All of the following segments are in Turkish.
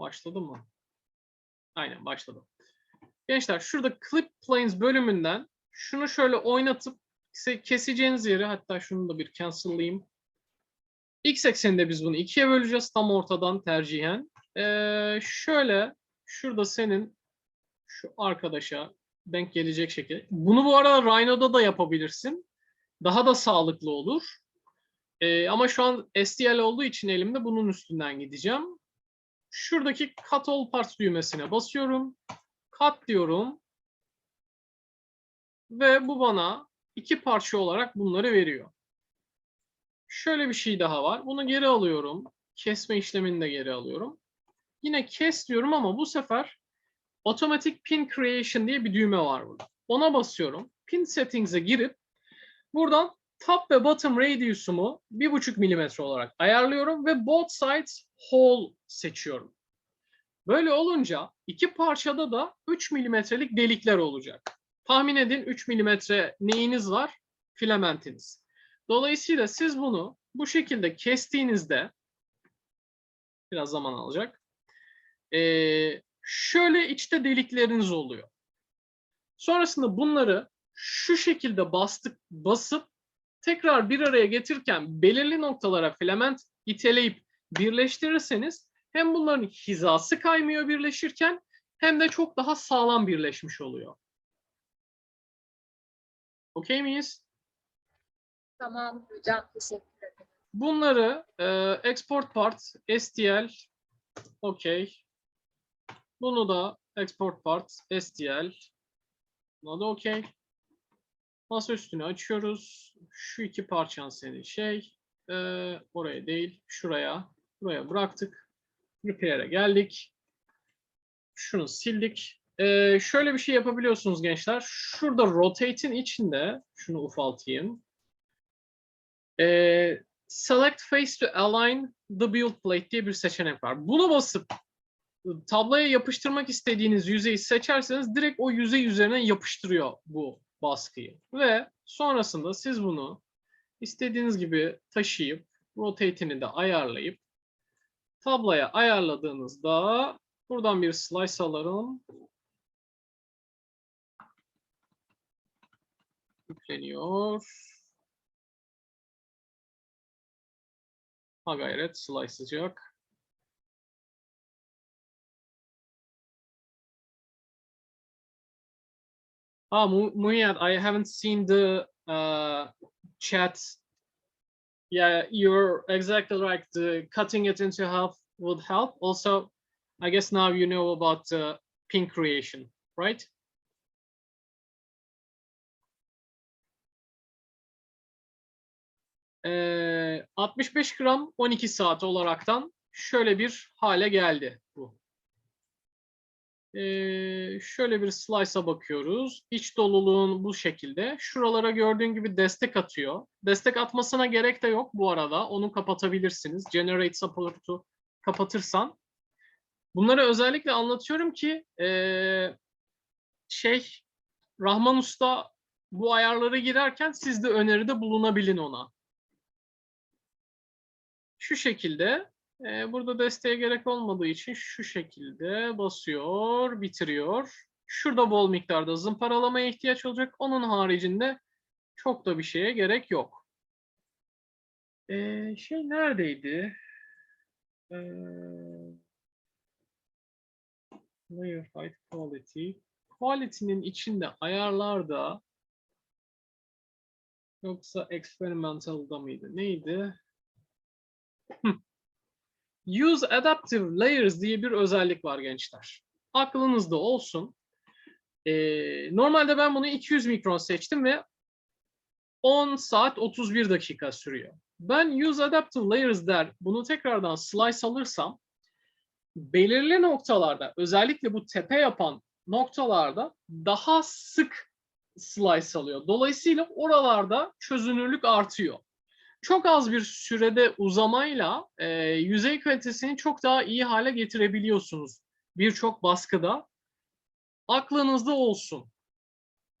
Başladı mı? Aynen başladı. Gençler şurada Clip Planes bölümünden şunu şöyle oynatıp se- keseceğiniz yeri hatta şunu da bir cancel'layayım. X ekseninde biz bunu ikiye böleceğiz tam ortadan tercihen. Ee, şöyle şurada senin şu arkadaşa denk gelecek şekilde. Bunu bu arada Rhino'da da yapabilirsin. Daha da sağlıklı olur. Ee, ama şu an STL olduğu için elimde bunun üstünden gideceğim. Şuradaki Cut All Parts düğmesine basıyorum. Cut diyorum. Ve bu bana iki parça olarak bunları veriyor. Şöyle bir şey daha var. Bunu geri alıyorum. Kesme işlemini de geri alıyorum. Yine kes diyorum ama bu sefer Automatic Pin Creation diye bir düğme var burada. Ona basıyorum. Pin Settings'e girip buradan top ve bottom radius'umu 1,5 milimetre olarak ayarlıyorum ve both sides whole seçiyorum. Böyle olunca iki parçada da 3 milimetrelik delikler olacak. Tahmin edin 3 milimetre neyiniz var? Filamentiniz. Dolayısıyla siz bunu bu şekilde kestiğinizde biraz zaman alacak. Şöyle içte delikleriniz oluyor. Sonrasında bunları şu şekilde bastık basıp tekrar bir araya getirirken belirli noktalara filament iteleyip birleştirirseniz hem bunların hizası kaymıyor birleşirken hem de çok daha sağlam birleşmiş oluyor. Okey miyiz? Tamam hocam teşekkür ederim. Bunları e, export part, STL, okey. Bunu da export part, STL. Buna da okey. Masa üstünü açıyoruz. Şu iki parçan senin şey. e, oraya değil, şuraya. Buraya bıraktık. Repair'e geldik. Şunu sildik. E, şöyle bir şey yapabiliyorsunuz gençler. Şurada rotate'in içinde, şunu ufaltayım. E, Select Face to Align the Build Plate diye bir seçenek var. Bunu basıp tabloya yapıştırmak istediğiniz yüzeyi seçerseniz direkt o yüzey üzerine yapıştırıyor bu baskıyı. Ve sonrasında siz bunu istediğiniz gibi taşıyıp rotate'ini de ayarlayıp tabloya ayarladığınızda buradan bir slice alırım. Yükleniyor. Ha gayret slice'layacak. Ah, Mu- Munyat, I haven't seen the uh, chat. Yeah, you're exactly right. The cutting it into half would help. Also, I guess now you know about uh, pin creation, right? Ee, 65 gram 12 saat olaraktan şöyle bir hale geldi bu. Ee, şöyle bir slice'a bakıyoruz. İç doluluğun bu şekilde. Şuralara gördüğün gibi destek atıyor. Destek atmasına gerek de yok bu arada. Onu kapatabilirsiniz. Generate support'u kapatırsan. Bunları özellikle anlatıyorum ki ee, şey Rahman Usta bu ayarları girerken siz de öneride bulunabilin ona şu şekilde e, burada desteğe gerek olmadığı için şu şekilde basıyor, bitiriyor. Şurada bol miktarda zımparalamaya ihtiyaç olacak. Onun haricinde çok da bir şeye gerek yok. E, şey neredeydi? E, layer height quality. Quality'nin içinde ayarlarda yoksa experimental'da mıydı? Neydi? Use Adaptive Layers diye bir özellik var gençler. Aklınızda olsun. Ee, normalde ben bunu 200 mikron seçtim ve 10 saat 31 dakika sürüyor. Ben Use Adaptive Layers der, bunu tekrardan slice alırsam belirli noktalarda özellikle bu tepe yapan noktalarda daha sık slice alıyor. Dolayısıyla oralarda çözünürlük artıyor çok az bir sürede uzamayla e, yüzey kalitesini çok daha iyi hale getirebiliyorsunuz. Birçok baskıda. Aklınızda olsun.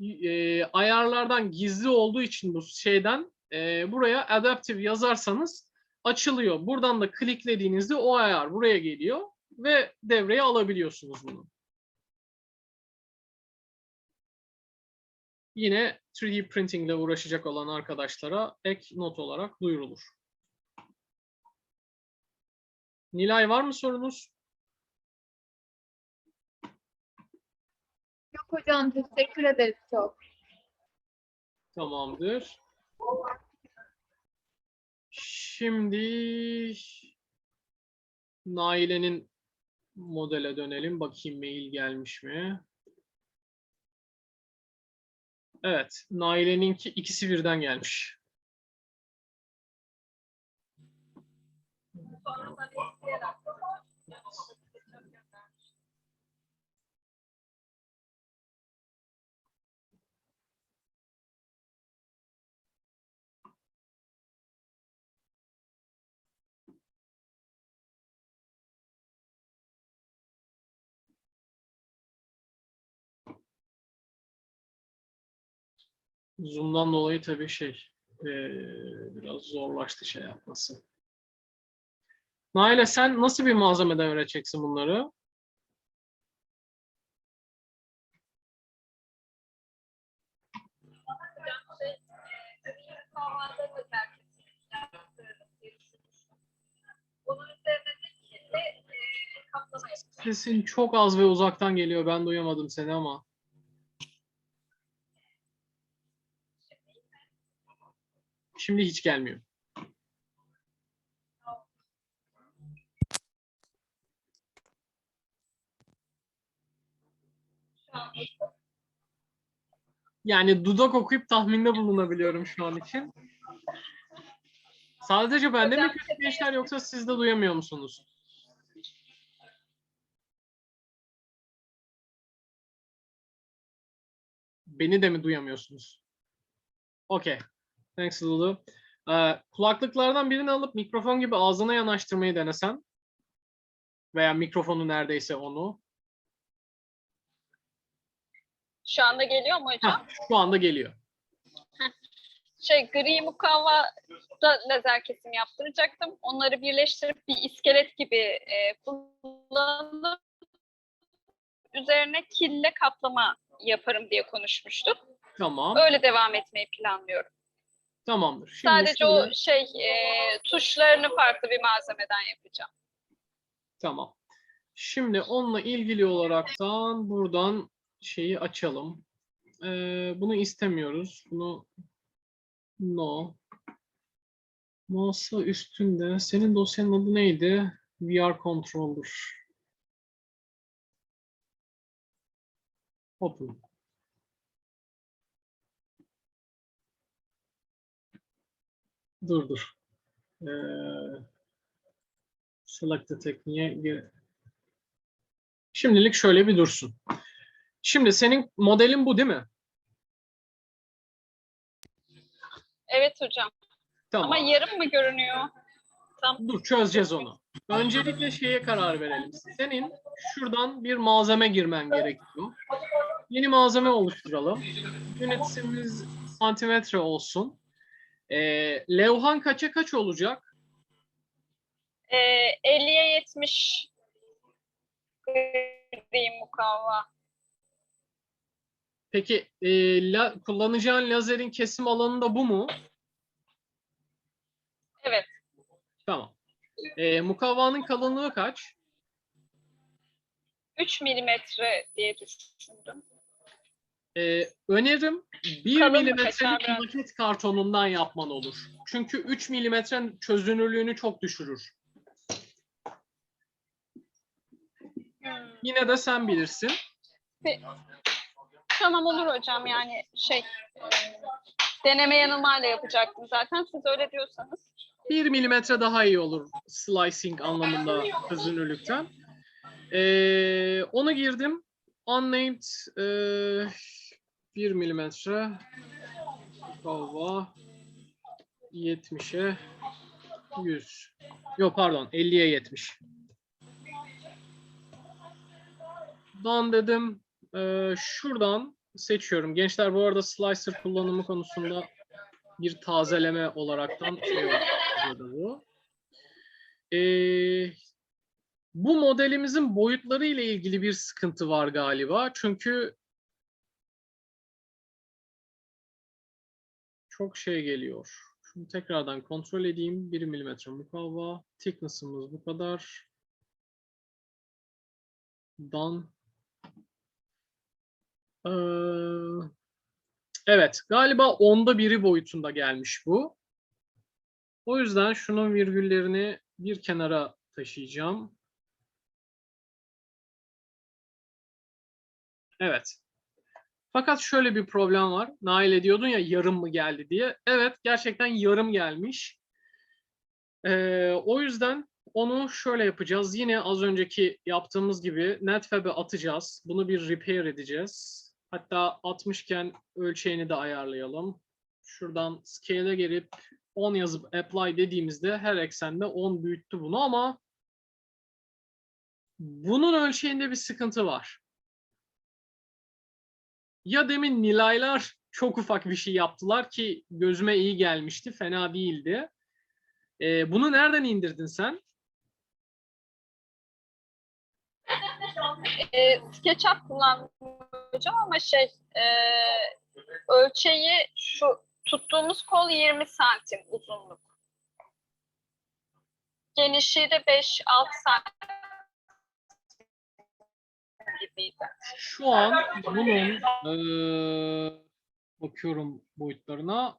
E, ayarlardan gizli olduğu için bu şeyden e, buraya adaptive yazarsanız açılıyor. Buradan da kliklediğinizde o ayar buraya geliyor. ve devreye alabiliyorsunuz bunu. Yine 3D printing ile uğraşacak olan arkadaşlara ek not olarak duyurulur. Nilay var mı sorunuz? Yok hocam teşekkür ederiz çok. Tamamdır. Şimdi Naile'nin modele dönelim. Bakayım mail gelmiş mi? Evet, Naile'ninki ikisi birden gelmiş. Zoom'dan dolayı tabii şey eee, biraz zorlaştı şey yapması. Naile sen nasıl bir malzemeden üreteceksin bunları? Sesin çok az ve uzaktan geliyor. Ben duyamadım seni ama. Şimdi hiç gelmiyor. Yani dudak okuyup tahminde bulunabiliyorum şu an için. Sadece bende mi kötü gençler yoksa siz de duyamıyor musunuz? Beni de mi duyamıyorsunuz? Okey. Thanks Lulu. Ee, kulaklıklardan birini alıp mikrofon gibi ağzına yanaştırmayı denesen. Veya mikrofonu neredeyse onu. Şu anda geliyor mu hocam? Heh, şu anda geliyor. Şey gri mukavvada lazer kesim yaptıracaktım. Onları birleştirip bir iskelet gibi e, kullanıp üzerine kille kaplama yaparım diye konuşmuştuk. Tamam. Öyle devam etmeyi planlıyorum. Tamamdır. Şimdi Sadece şöyle- o şey e, tuşlarını farklı bir malzemeden yapacağım. Tamam. Şimdi onunla ilgili olaraktan buradan şeyi açalım. Ee, bunu istemiyoruz. Bunu no. Masa üstünde. Senin dosyanın adı neydi? VR Controller. Open. Dur dur. Ee, select the tekniğe gir. Şimdilik şöyle bir dursun. Şimdi senin modelin bu değil mi? Evet hocam. Tamam. Ama yarım mı görünüyor? Tam Dur çözeceğiz onu. Öncelikle şeye karar verelim. Senin şuradan bir malzeme girmen gerekiyor. Yeni malzeme oluşturalım. Yönetimiz santimetre olsun. Ee, levhan kaça kaç olacak? e, 50'ye 70 gri mukavva. Peki e, la- kullanacağın lazerin kesim alanı da bu mu? Evet. Tamam. E, mukavvanın kalınlığı kaç? 3 milimetre diye düşündüm. Ee, önerim 1 Kalın milimetrelik biraz? maket kartonundan yapman olur. Çünkü 3 milimetrenin çözünürlüğünü çok düşürür. Hmm. Yine de sen bilirsin. Tamam olur hocam yani şey e, deneme yanılmayla yapacaktım zaten siz öyle diyorsanız. 1 milimetre daha iyi olur slicing anlamında çözünürlükten. Ee, onu girdim. Unnamed ee, 1 milimetre hava 70'e 100. Yok pardon 50'ye 70. Dan dedim. Ee, şuradan seçiyorum. Gençler bu arada slicer kullanımı konusunda bir tazeleme olaraktan şey burada bu. Ee, Bu modelimizin boyutları ile ilgili bir sıkıntı var galiba. Çünkü çok şey geliyor. Şunu tekrardan kontrol edeyim. 1 milimetre mukavva. Thickness'ımız bu kadar. Done. Ee, evet, galiba onda biri boyutunda gelmiş bu. O yüzden şunun virgüllerini bir kenara taşıyacağım. Evet. Fakat şöyle bir problem var. Nail diyordun ya yarım mı geldi diye. Evet, gerçekten yarım gelmiş. Ee, o yüzden onu şöyle yapacağız. Yine az önceki yaptığımız gibi Netfab'e atacağız. Bunu bir repair edeceğiz. Hatta atmışken ölçeğini de ayarlayalım. Şuradan scale'e gelip 10 yazıp apply dediğimizde her eksende 10 büyüttü bunu ama bunun ölçeğinde bir sıkıntı var. Ya demin Nilaylar çok ufak bir şey yaptılar ki gözüme iyi gelmişti, fena değildi. Ee, bunu nereden indirdin sen? E, SketchUp kullandım hocam ama şey e, ölçeği şu tuttuğumuz kol 20 santim uzunluk. Genişliği de 5-6 santim gibiydi. Şu an bunun eee, bakıyorum boyutlarına.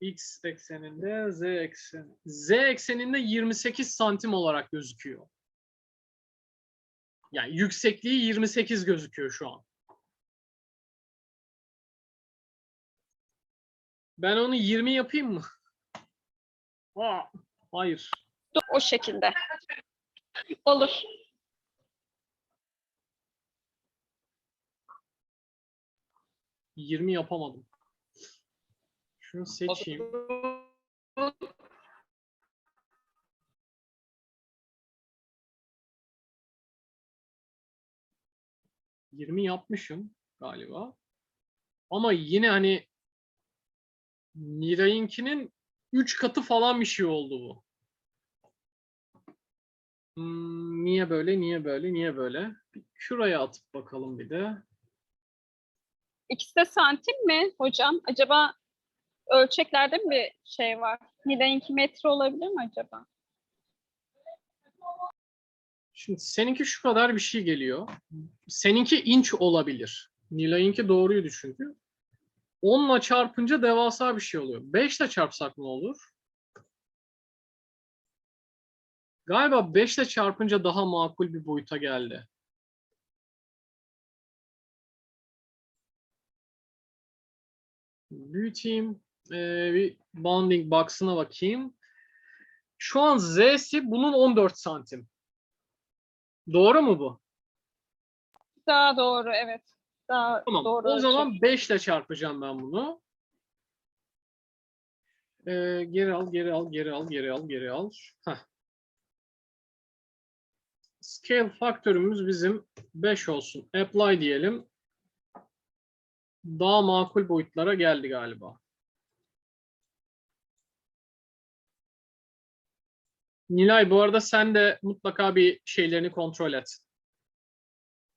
X ekseninde, Z eksen. Z ekseninde 28 santim olarak gözüküyor. Yani yüksekliği 28 gözüküyor şu an. Ben onu 20 yapayım mı? Aa, hayır. O şekilde. Olur. Yirmi yapamadım. Şunu seçeyim. Yirmi yapmışım galiba. Ama yine hani Niray'ınkinin 3 katı falan bir şey oldu bu. Hmm, niye böyle, niye böyle, niye böyle? Bir şuraya atıp bakalım bir de. İkisi de santim mi hocam? Acaba ölçeklerde mi bir şey var? Nilay'ınki metre olabilir mi acaba? Şimdi seninki şu kadar bir şey geliyor. Seninki inç olabilir. Nilay'ınki doğruydu çünkü. 10'la çarpınca devasa bir şey oluyor. 5 ile çarpsak ne olur? Galiba 5 ile çarpınca daha makul bir boyuta geldi. Büyüteyim. Ee, bir bounding box'ına bakayım. Şu an Z'si bunun 14 santim. Doğru mu bu? Daha doğru evet. Daha Tamam. doğru o zaman 5 ile çarpacağım ben bunu. Ee, geri al, geri al, geri al, geri al, geri al. Heh. Scale faktörümüz bizim 5 olsun. Apply diyelim. Daha makul boyutlara geldi galiba. Nilay bu arada sen de mutlaka bir şeylerini kontrol et.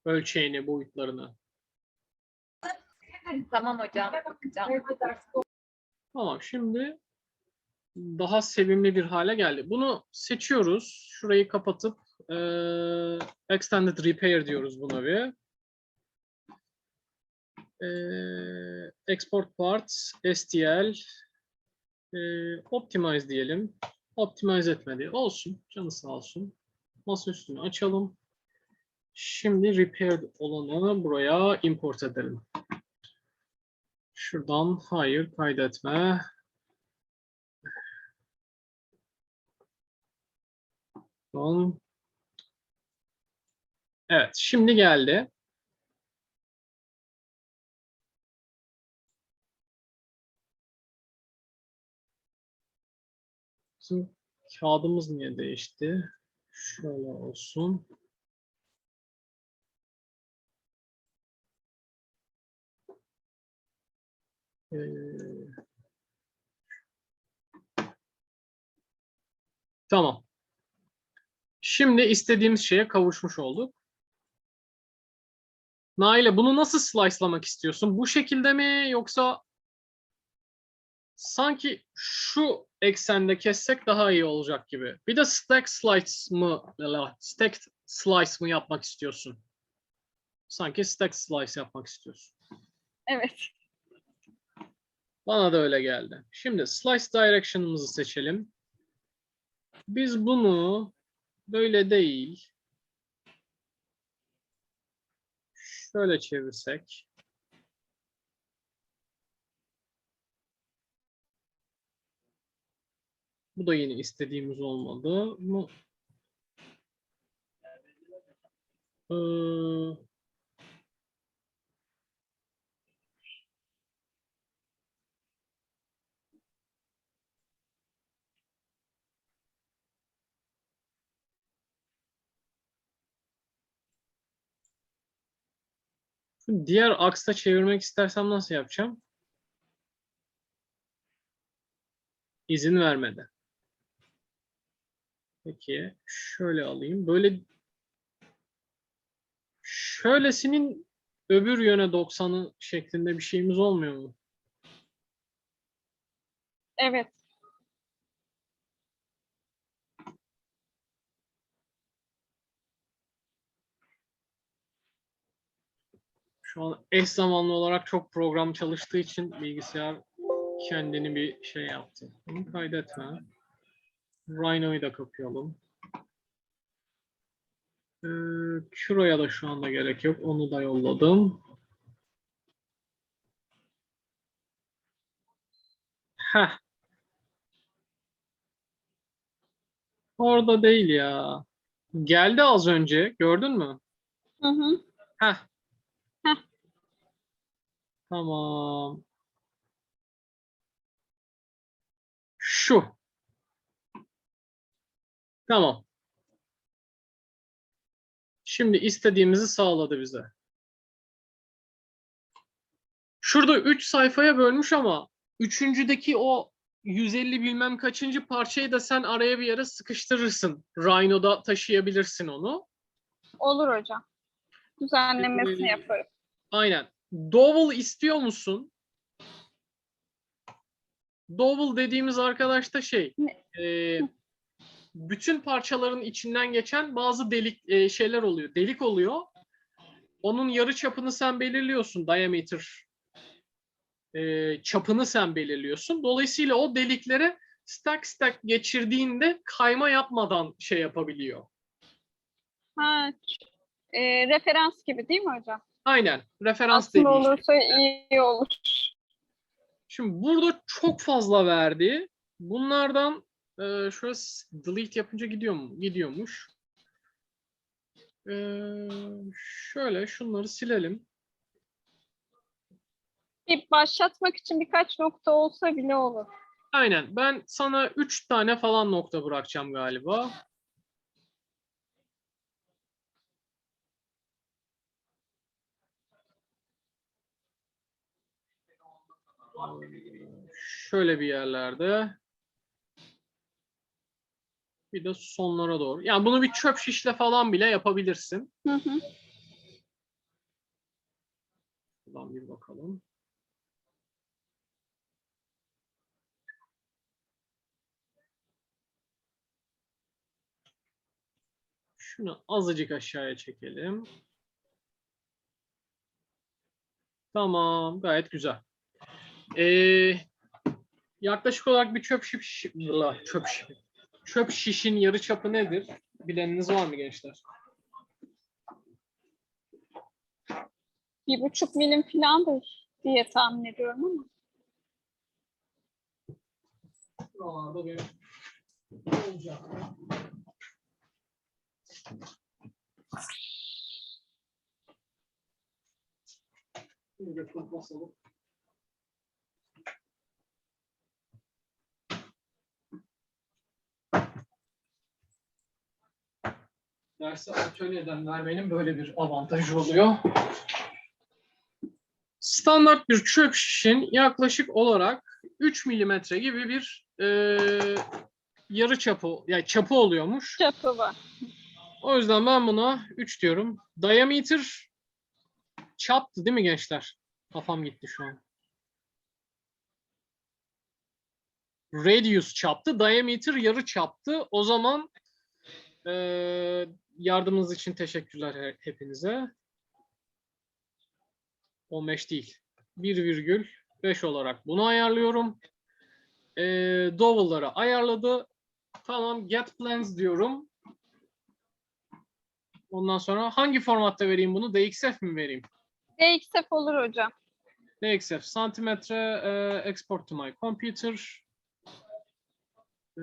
Ölçeğini, boyutlarını. Tamam hocam. Bakacağım. Tamam şimdi daha sevimli bir hale geldi. Bunu seçiyoruz. Şurayı kapatıp eee, Extended Repair diyoruz buna bir. Eee, export Parts, STL, eee, Optimize diyelim. Optimize etmedi. Olsun. Canı sağ olsun. Masa üstünü açalım. Şimdi Repaired olanı buraya import edelim. Şuradan hayır kaydetme. Evet, şimdi geldi. Bizim kağıdımız niye değişti? Şöyle olsun. Ee, Tamam. Şimdi istediğimiz şeye kavuşmuş olduk. Naile bunu nasıl slice'lamak istiyorsun? Bu şekilde mi yoksa sanki şu eksende kessek daha iyi olacak gibi. Bir de stack slice mı, stack slice mı yapmak istiyorsun? Sanki stack slice yapmak istiyorsun. Evet. Bana da öyle geldi. Şimdi slice direction'ımızı seçelim. Biz bunu böyle değil. Şöyle çevirsek. Bu da yine istediğimiz olmadı. Bu Ee, diğer aksta çevirmek istersem nasıl yapacağım? İzin vermedi. Peki şöyle alayım. Böyle şöylesinin öbür yöne 90'ı şeklinde bir şeyimiz olmuyor mu? Evet. Şu an eş zamanlı olarak çok program çalıştığı için bilgisayar kendini bir şey yaptı. Bunu kaydetme. Rhino'yu da kapayalım. Ee, Curo'ya da şu anda gerek yok. Onu da yolladım. Heh. Orada değil ya. Geldi az önce. Gördün mü? Hı hı. Heh. Heh. Tamam. Şu. Tamam. Şimdi istediğimizi sağladı bize. Şurada 3 sayfaya bölmüş ama üçüncüdeki o 150 bilmem kaçıncı parçayı da sen araya bir yere sıkıştırırsın. Rhino'da taşıyabilirsin onu. Olur hocam. Düzenlemesini yaparım. Aynen. Dowel istiyor musun? Dowel dediğimiz arkadaş da şey, Ne? e, bütün parçaların içinden geçen bazı delik e, şeyler oluyor. Delik oluyor. Onun yarı çapını sen belirliyorsun. Diameter e, çapını sen belirliyorsun. Dolayısıyla o deliklere stack stack geçirdiğinde kayma yapmadan şey yapabiliyor. Ha, e, referans gibi değil mi hocam? Aynen. Referans Aslında dediği şey. olursa iyi olur. Şimdi burada çok fazla verdi. Bunlardan e, şöyle s- delete yapınca gidiyor mu? Gidiyormuş. E, şöyle şunları silelim. Bir başlatmak için birkaç nokta olsa bile olur. Aynen. Ben sana 3 tane falan nokta bırakacağım galiba. Şöyle bir yerlerde. Bir de sonlara doğru. Yani bunu bir çöp şişle falan bile yapabilirsin. Hı hı. Buradan bir bakalım. Şunu azıcık aşağıya çekelim. Tamam, gayet güzel. Ee, yaklaşık olarak bir çöp şiş, çöp şiş, çöp şişin yarı çapı nedir? Bileniniz var mı gençler? Bir buçuk milim falandır diye tahmin ediyorum ama. Buralarda bir olacak. Şimdi Dersi atölyeden vermenin böyle bir avantajı oluyor. Standart bir çöp şişin yaklaşık olarak 3 milimetre gibi bir e, yarı çapı, yani çapı oluyormuş. Çapı var. O yüzden ben buna 3 diyorum. Diameter çaptı değil mi gençler? Kafam gitti şu an. Radius çaptı. Diameter yarı çaptı. O zaman eee, yardımınız için teşekkürler he- hepinize. 15 değil. 1,5 olarak bunu ayarlıyorum. Eee Dowel'ları ayarladı. Tamam get plans diyorum. Ondan sonra hangi formatta vereyim bunu? DXF mi vereyim? DXF olur hocam. DXF santimetre e, export to my computer. Ee,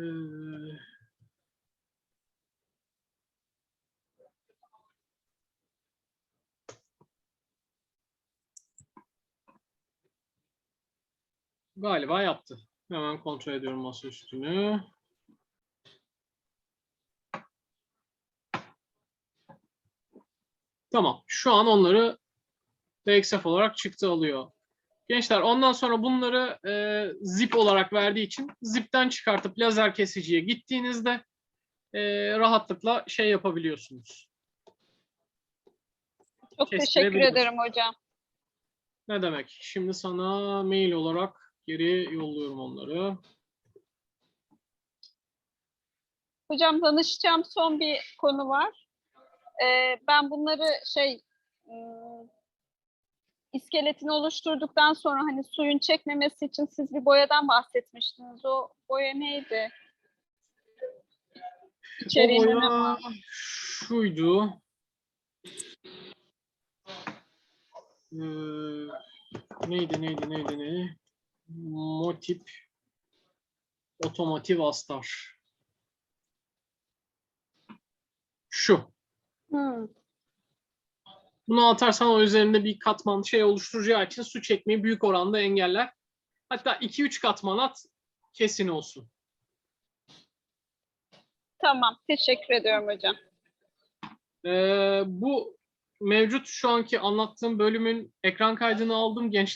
galiba yaptı. Hemen kontrol ediyorum masa üstünü. Tamam. Şu an onları DXF olarak çıktı alıyor. Gençler ondan sonra bunları e, zip olarak verdiği için zipten çıkartıp lazer kesiciye gittiğinizde e, rahatlıkla şey yapabiliyorsunuz. Çok teşekkür ederim hocam. Ne demek? Şimdi sana mail olarak geri yolluyorum onları. Hocam danışacağım son bir konu var. Ee, ben bunları şey ım, iskeletini oluşturduktan sonra hani suyun çekmemesi için siz bir boyadan bahsetmiştiniz. O boya neydi? O İçeriğinin boya şuydu. Ee, neydi neydi neydi neydi? Motip otomotiv astar. Şu. Hmm, Bunu atarsan o üzerinde bir katman şey oluşturacağı için su çekmeyi büyük oranda engeller. Hatta 2-3 katman at kesin olsun. Tamam. Teşekkür ediyorum hocam. Ee, bu mevcut şu anki anlattığım bölümün ekran kaydını aldım gençler.